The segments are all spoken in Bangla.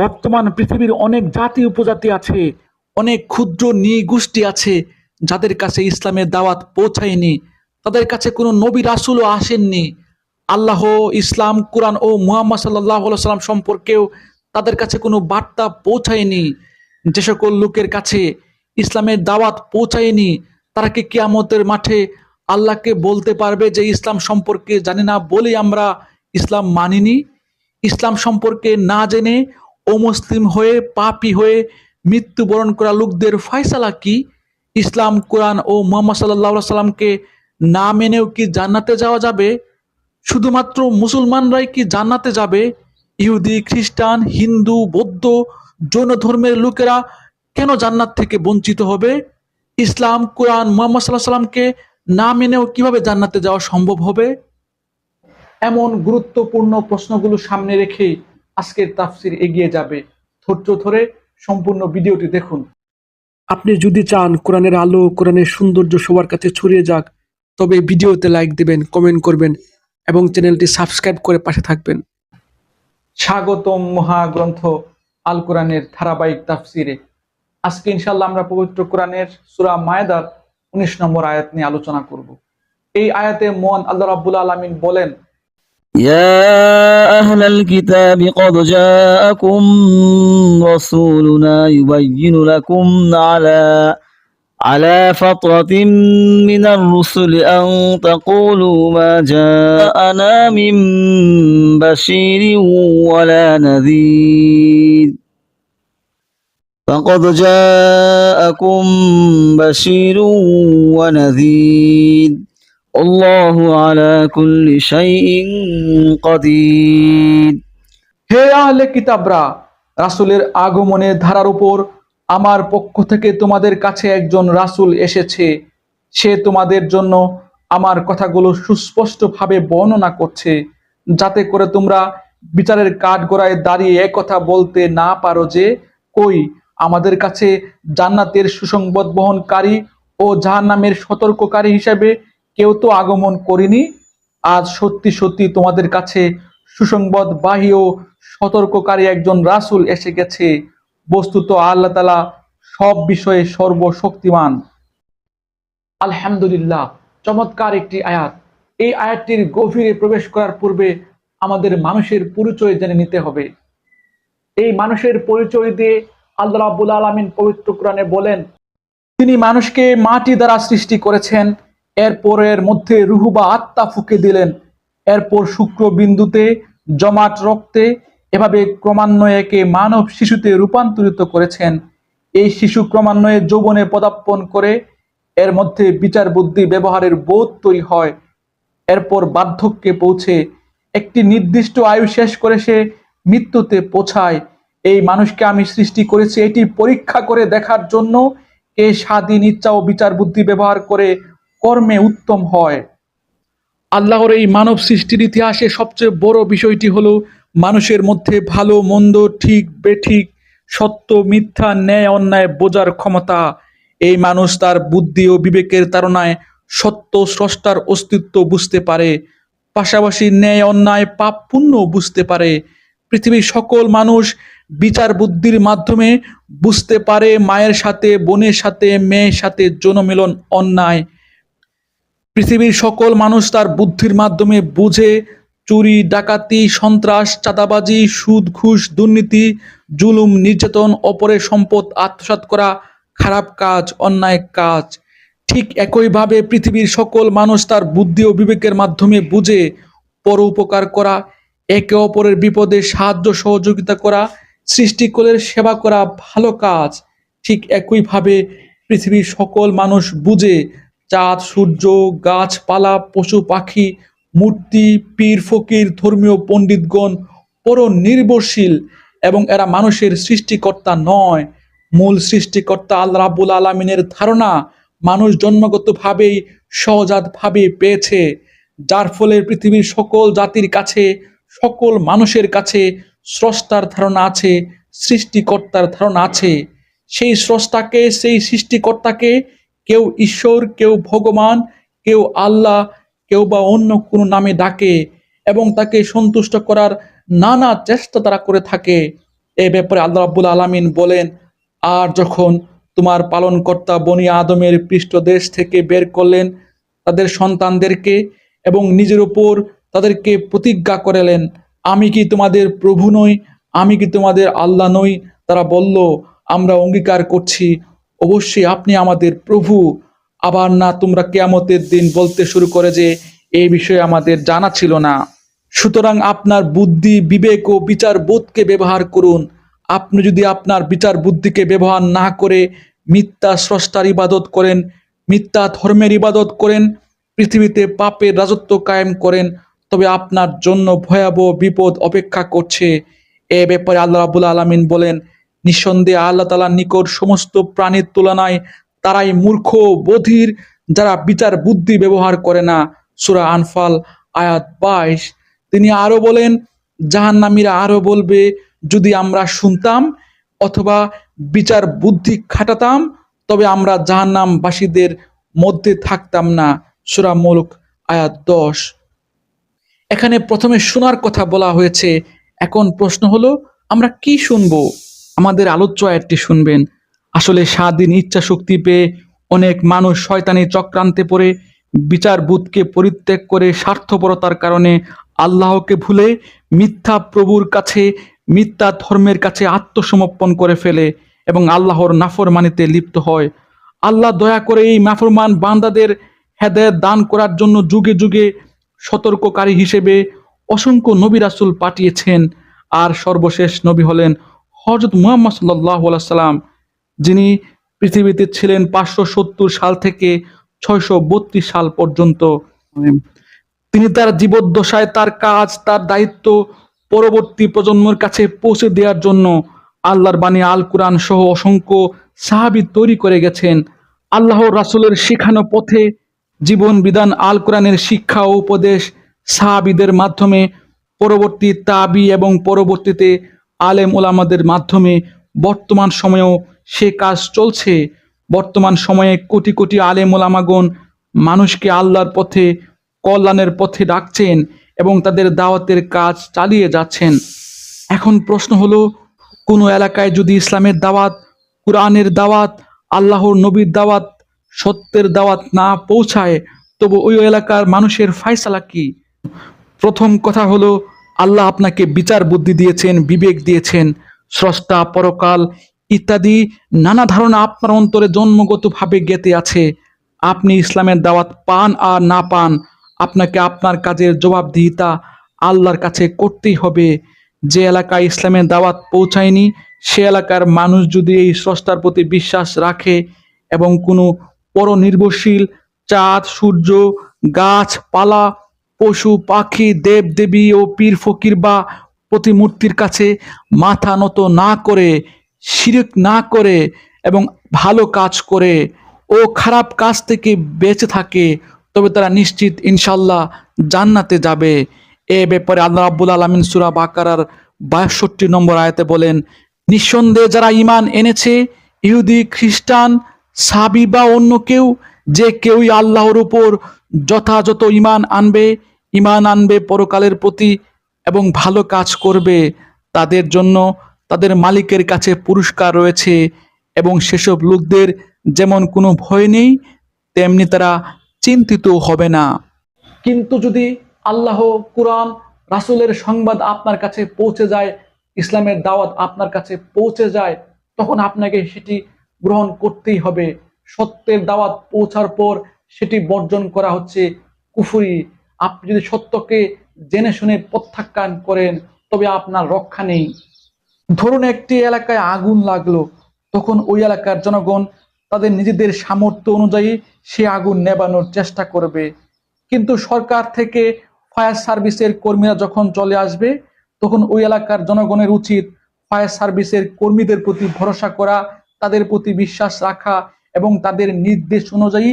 বর্তমান পৃথিবীর অনেক জাতি উপজাতি আছে, অনেক ক্ষুদ্র নৃগোষ্ঠী আছে যাদের কাছে ইসলামের দাওয়াত পৌঁছায়নি, তাদের কাছে কোনো নবী রাসুলও আসেননি। আল্লাহ ইসলাম, কোরআন ও মুহাম্মদ সাল্লাহ সাল্লাম সম্পর্কেও তাদের কাছে কোনো বার্তা পৌঁছায়নি। যে সকল লোকের কাছে ইসলামের দাওয়াত পৌঁছায়নি, তারা কি কিয়ামতের মাঠে আল্লাহকে বলতে পারবে যে ইসলাম সম্পর্কে জানি না বলেই আমরা ইসলাম মানিনি? ইসলাম সম্পর্কে না জেনে অমুসলিম হয়ে, পাপি হয়ে মৃত্যুবরণ করা লোকদের ফয়সালা কি? ইসলাম, কোরআন ও মোহাম্মদ সাল্লাহ সাল্লামকে না মেনেও কি জান্নাতে যাওয়া যাবে? শুধুমাত্র মুসলমানরাই কি জান্নাতে যাবে? ইহুদি, খ্রিস্টান, হিন্দু, বৌদ্ধ, জৈন ধর্মের লোকেরা কেন জান্নাত থেকে বঞ্চিত হবে? ইসলাম, কোরআন, মোহাম্মদ সাল্লাহ সাল্লামকে না মেনেও কীভাবে জান্নাতে যাওয়া সম্ভব হবে? এমন গুরুত্বপূর্ণ প্রশ্নগুলো সামনে রেখে আজকের তাফসির এগিয়ে যাবে। ধৈর্য ধরে সম্পূর্ণ ভিডিওটি দেখুন। আপনি যদি চান কোরআনের আলো, কোরআনের সৌন্দর্য সবার কাছে ছড়িয়ে যাক, তবে ভিডিওতে লাইক দিবেন কমেন্ট করবেন এবং চ্যানেলটি সাবস্ক্রাইব করে পাশে থাকবেন। স্বাগতম মহাগ্রন্থ আল কোরআনের ধারাবাহিক তাফসিরে। আজকে ইনশাল্লাহ আমরা পবিত্র কোরআনের সুরা মায়দার উনিশ নম্বর আয়াত নিয়ে আলোচনা করব। এই আয়াতে মন আল্লাহ রাব্বুল আলমিন বলেন يا أهل الكتاب قد جاءكم رسولنا يبين لكم على على فترة من الرسل أن تقولوا ما جاءنا من بشير ولا نذير. فقد جاءكم بشير ونذير. আল্লাহ আলা কুল্লি শাইইন কাদির। হে আহলে কিতাবরা, রাসূলের আগমনের ধারার উপর আমার পক্ষ থেকে তোমাদের কাছে একজন রাসূল এসেছে। সে তোমাদের জন্য আমার কথাগুলো সুস্পষ্টভাবে বর্ণনা করছে, যাতে করে তোমরা বিচারের কাঠগড়ায় দাঁড়িয়ে কথা বলতে না পারো যে, কই, আমাদের কাছে জান্নাতের সুসংবাদ বহনকারী ও জাহান্নামের সতর্ককারী হিসাবে কেউ তো আগমন করিনি। আজ সত্যি সত্যি তোমাদের কাছে সুসংবাদ বাহী ও সতর্ককারী একজন রাসূল এসে গেছে। বস্তুত আল্লাহ তালা সব বিষয়ে সর্বশক্তিমান। আলহামদুলিল্লাহ, চমৎকার একটি আয়াত। এই আয়াতটির গভীরে প্রবেশ করার পূর্বে আমাদের মানুষের পরিচয় জেনে নিতে হবে। এই মানুষের পরিচয় দিয়ে আল্লাহ রাব্বুল আলামিন পবিত্র কোরআনে বলেন, তিনি মানুষকে মাটি দ্বারা সৃষ্টি করেছেন। এরপর এর মধ্যে রুহু বা আত্মা ফুকে দিলেন। এরপর শুক্র বিন্দুতে জমাট রক্তে এভাবে ক্রমান্বয়ে একে মানব শিশুতে রূপান্তরিত করেছেন। এই শিশু ক্রমান্বয়ে যৌবনে পদার্পণ করে এর মধ্যে বিচার বুদ্ধি ব্যবহারের বোধ তৈরি হয়। এরপর বার্ধক্যে পৌঁছে একটি নির্দিষ্ট আয়ু শেষ করে সে মৃত্যুতে পৌঁছায়। এই মানুষকে আমি সৃষ্টি করেছি, এটি পরীক্ষা করে দেখার জন্য। কে স্বাধীন ইচ্ছা ও বিচার বুদ্ধি ব্যবহার করে কর্মে উত্তম হয়। আল্লাহর এই মানব সৃষ্টির ইতিহাসে সবচেয়ে বড় বিষয়টি হলো মানুষের মধ্যে ভালো, মন্দ, ঠিক, বেঠিক, সত্য, মিথ্যা, ন্যায়, অন্যায় বোঝার ক্ষমতা। এই মানুষ তার বুদ্ধি ও বিবেকের তারণায় সত্য, স্রষ্টার অস্তিত্ব বুঝতে পারে। পাশাপাশি ন্যায়, অন্যায়, পাপ পুণ্য বুঝতে পারে। পৃথিবীর সকল মানুষ বিচার বুদ্ধির মাধ্যমে বুঝতে পারে মায়ের সাথে, বোনের সাথে, মেয়ের সাথে যৌনমিলন অন্যায়। পৃথিবীর সকল মানুষ তার বুদ্ধির মাধ্যমে বুঝে, চুরি, ডাকাতি, সন্ত্রাস, চাঁদাবাজি, সুদ, ঘুষ, দুর্নীতি, জুলুম, নির্যাতন, অপরের সম্পদ আত্মসাৎ করা খারাপ কাজ, অন্যায় কাজ। ঠিক একইভাবে পৃথিবীর সকল মানুষ তার বুদ্ধি ও বিবেকের মাধ্যমে বুঝে, পর উপকার করা, একে অপরের বিপদে সাহায্য, সহযোগিতা করা সৃষ্টিকলের সেবা করা ভালো কাজ। ঠিক একইভাবে পৃথিবীর সকল মানুষ বুঝে চাঁদ, সূর্য, গাছপালা, পশু, পাখি, মূর্তি, পীর, ফকির, ধর্মীয় পণ্ডিতগণ পর নির্ভরশীল এবং এরা মানুষের সৃষ্টিকর্তা নয়। মূল সৃষ্টিকর্তা আল্লাহ রাবুল আলমিনের ধারণা মানুষ জন্মগতভাবেই সহজাতভাবে পেয়েছে, যার ফলে পৃথিবীর সকল জাতির কাছে, সকল মানুষের কাছে স্রষ্টার ধারণা আছে, সৃষ্টিকর্তার ধারণা আছে। সেই স্রষ্টাকে, সেই সৃষ্টিকর্তাকে কেউ ঈশ্বর, কেউ ভগবান, কেউ আল্লাহ, কেউ বা অন্য কোনো নামে ডাকে এবং তাকে সন্তুষ্ট করার নানা চেষ্টা তারা করে থাকে। এ ব্যাপারে আল্লাহ রাব্বুল আলামিন বলেন, আর যখন তোমার পালনকর্তা বনি আদমের পৃষ্ঠদেশ থেকে বের করলেন তাদের সন্তানদেরকে এবং নিজের উপর তাদেরকে প্রতিজ্ঞা করালেন, আমি কি তোমাদের প্রভু নই? আমি কি তোমাদের আল্লাহ নই? তারা বলল, আমরা অঙ্গীকার করছি অবশ্যই আপনি আমাদের প্রভু। আবার না, তোমরা কেয়ামতের দিন বলতে শুরু করে যে, এই বিষয়ে আমাদের জানা ছিল না। সুতরাং আপনার বুদ্ধি, বিবেক ও বিচার বোধকে ব্যবহার করুন। আপনি যদি আপনার বিচার বুদ্ধিকে ব্যবহার না করে মিথ্যা স্রষ্টার ইবাদত করেন, মিথ্যা ধর্মের ইবাদত করেন, পৃথিবীতে পাপের রাজত্ব কায়েম করেন, তবে আপনার জন্য ভয়াবহ বিপদ অপেক্ষা করছে। এ ব্যাপারে আল্লাহ রাবুল আলমিন বলেন নিঃসন্দেহে আল্লাহ তালার নিকট সমস্ত প্রাণীর তুলনায় তারাই মূর্খ, বধির, যারা বিচার বুদ্ধি ব্যবহার করে না। সুরা আনফাল, আয়াত বাইশ। তিনি আরও বলেন, জাহান্নামীরা আরও বলবে, যদি আমরা শুনতাম অথবা বিচার বুদ্ধি খাটাতাম, তবে আমরা জাহান্নামবাসীদের মধ্যে থাকতাম না। সুরা মুলক, আয়াত দশ। এখানে প্রথমে শোনার কথা বলা হয়েছে। এখন প্রশ্ন হলো, আমরা কি শুনব? আমাদের আলোচ্য আয়াতটি শুনবেন। আসলে স্বাধীন ইচ্ছা শক্তি পেয়ে অনেক মানুষ শয়তানি চক্রান্তে পড়ে, বিচার বুধকে পরিত্যাগ করে স্বার্থপরতার কারণে আল্লাহকে ভুলে মিথ্যা প্রভুর কাছে, মিথ্যা ধর্মের কাছে আত্মসমর্পণ করে ফেলে এবং আল্লাহর নাফরমানিতে লিপ্ত হয়। আল্লাহ দয়া করে এই নাফরমান বান্দাদের হেদায়ত দান করার জন্য যুগে যুগে সতর্ককারী হিসেবে অসংখ্য নবী রাসুল পাঠিয়েছেন। আর সর্বশেষ নবী হলেন হজরত মুহাম্মদ সাল্লাহ সাল্লাম, যিনি পৃথিবীতে ছিলেন পাঁচশো সত্তর সাল থেকে ছয়শো বত্রিশ সাল পর্যন্ত, তিনি তার জীবদ্দশায় তার কাজ, তার দায়িত্ব পরবর্তী প্রজন্মের কাছে পৌঁছে দেওয়ার জন্য আল্লাহর বাণী আল কোরআন সহ অসংখ্য সাহাবি তৈরি করে গেছেন। আল্লাহ রাসূলের শেখানো পথে জীবন বিধান আল কোরআনের শিক্ষা ও উপদেশ সাহাবিদের মাধ্যমে পরবর্তী তাবি এবং পরবর্তীতে আলেম ওলামাদের মাধ্যমে বর্তমান সময়েও সে কাজ চলছে। বর্তমান সময়ে কোটি কোটি আলেম ওলামাগণ মানুষকে আল্লাহর পথে, কল্যাণের পথে ডাকছেন এবং তাদের দাওয়াতের কাজ চালিয়ে যাচ্ছেন। এখন প্রশ্ন হলো, কোনো এলাকায় যদি ইসলামের দাওয়াত, কোরআনের দাওয়াত, আল্লাহর নবীর দাওয়াত, সত্যের দাওয়াত না পৌঁছায়, তবু ওই এলাকার মানুষের ফায়সালা কি? প্রথম কথা হলো আল্লাহ আপনাকে বিচার বুদ্ধি দিয়েছেন, বিবেক দিয়েছেন, স্রষ্টা, পরকাল ইত্যাদি নানা ধারণা আপনার অন্তরে জন্মগতভাবে গেতে আছে। আপনি ইসলামের দাওয়াত পান আর না পান, আপনাকে আপনার কাজের জবাবদিহিতা আল্লাহর কাছে করতেই হবে। যে এলাকায় ইসলামের দাওয়াত পৌঁছায়নি, সে এলাকার মানুষ যদি এই স্রষ্টার প্রতি বিশ্বাস রাখে এবং কোনো পরনির্ভরশীল চাঁদ, সূর্য, গাছপালা পশু, পাখি, দেব, দেবী ও পীর ফকির বা প্রতিমূর্তির কাছে মাথা নত না করে, শিরক না করে এবং ভালো কাজ করে ও খারাপ কাজ থেকে বেঁচে থাকে, তবে তারা নিশ্চিত ইনশাল্লাহ জান্নাতে যাবে। এ ব্যাপারে আল্লাহ রাব্বুল আলমিন সুরা বাকারার বাষট্টি নম্বর আয়াতে বলেন, নিঃসন্দেহে যারা ইমান এনেছে, ইহুদি, খ্রিস্টান, সাবি বা অন্য কেউ, যে কেউই আল্লাহর উপর যথাযথ ইমান আনবে ইমান আনবে পরকালের প্রতি এবং ভালো কাজ করবে, তাদের জন্য তাদের মালিকের কাছে পুরস্কার রয়েছে এবং সেসব লোকদের যেমন কোনো ভয় নেই, তেমনি তারা চিন্তিত হবে না। কিন্তু যদি আল্লাহ কোরআন, রাসূলের সংবাদ আপনার কাছে পৌঁছে যায়, ইসলামের দাওয়াত আপনার কাছে পৌঁছে যায়, তখন আপনাকে সেটি গ্রহণ করতেই হবে। সত্যের দাওয়াত পৌঁছার পর সেটি বর্জন করা হচ্ছে কুফুরি আপনি যদি সত্যকে জেনে শুনে প্রত্যাখ্যান করেন, তবে আপনার রক্ষা নেই। ধরুন একটি এলাকায় আগুন লাগল, তখন ওই এলাকার জনগণ তাদের নিজেদের সামর্থ্য অনুযায়ী সে আগুন নেবানোর চেষ্টা করবে। কিন্তু সরকার থেকে ফায়ার সার্ভিসের কর্মীরা যখন চলে আসবে, তখন ওই এলাকার জনগণের উচিত ফায়ার সার্ভিসের কর্মীদের প্রতি ভরসা করা, তাদের প্রতি বিশ্বাস রাখা এবং তাদের নির্দেশ অনুযায়ী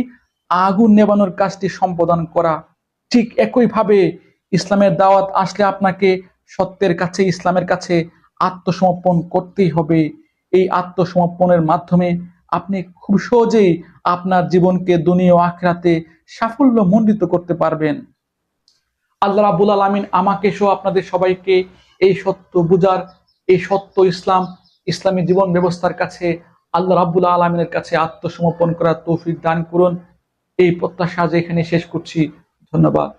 আগুন নেবানোর কাজটি সম্পাদন করা। ঠিক একইভাবে ইসলামের দাওয়াত আসলে আপনাকে সত্যের কাছে, ইসলামের কাছে আত্মসমর্পণ করতেই হবে। এই আত্মসমর্পণের মাধ্যমে আপনি খুব সহজেই আপনার জীবনকে দুনিয়া আখরাতে সাফল্য মণ্ডিত করতে পারবেন। আল্লাহ রাবুল আলমিন আমাকে সহ আপনাদের সবাইকে এই সত্য বুঝার, এই সত্য ইসলাম, ইসলামী জীবন ব্যবস্থার কাছে আল্লাহ রাব্বুল আলমিনের কাছে আত্মসমর্পণ করার তৌফিক দান করুন। এই প্রত্যাশা যে এখানে শেষ করছি। ধন্যবাদ।